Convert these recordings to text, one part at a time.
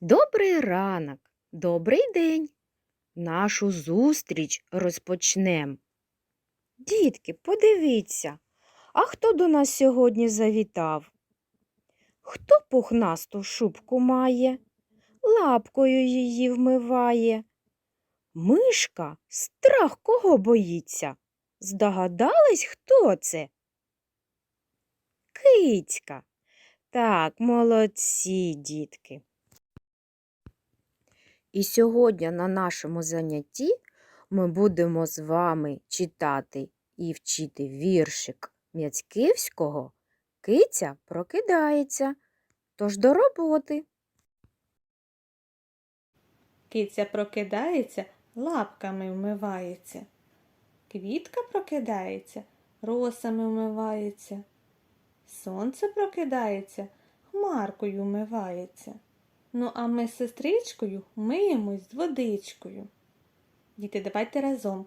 Добрий ранок, добрий день. Нашу зустріч розпочнем. Дітки, подивіться, а хто до нас сьогодні завітав? Хто пухнасту шубку має, лапкою її вмиває? Мишка страх кого боїться? Здогадались, хто це? Кицька. Так, молодці, дітки. І сьогодні на нашому занятті ми будемо з вами читати і вчити віршик М'яцьківського Киця прокидається. Тож до роботи. Киця прокидається, лапками вмивається. Квітка прокидається, росами вмивається. Сонце прокидається, хмаркою вмивається. Ну, а ми з сестричкою миємось з водичкою. Діти, давайте разом.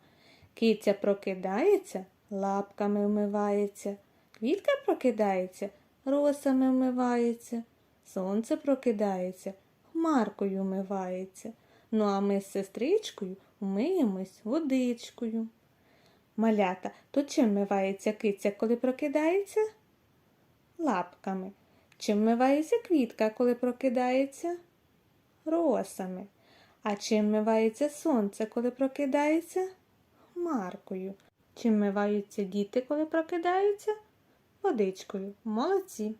Киця прокидається, лапками вмивається. Квітка прокидається, росами вмивається. Сонце прокидається, хмаркою вмивається. Ну а ми з сестричкою вмиємось водичкою. Малята, то чим вмивається киця, коли прокидається? Лапками. Чим вмивається квітка, коли прокидається? Росами. А чим вмивається сонце, коли прокидається? Хмаркою. Чим вмиваються діти, коли прокидаються? Водичкою. Молодці.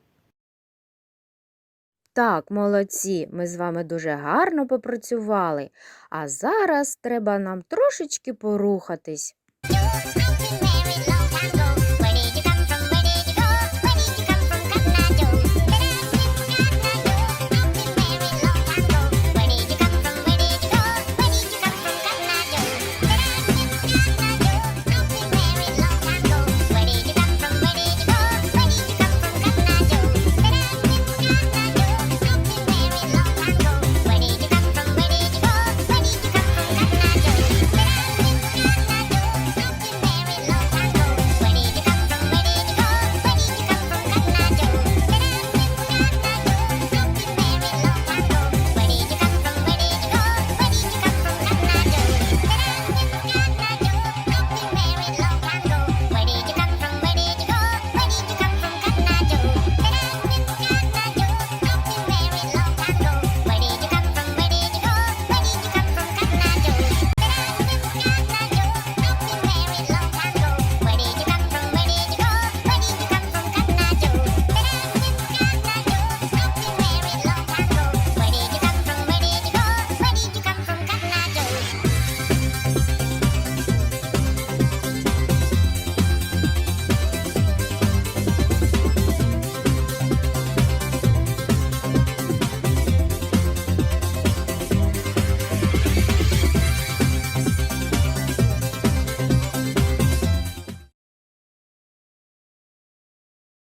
Так, молодці, ми з вами дуже гарно попрацювали, а зараз треба нам трошечки порухатись.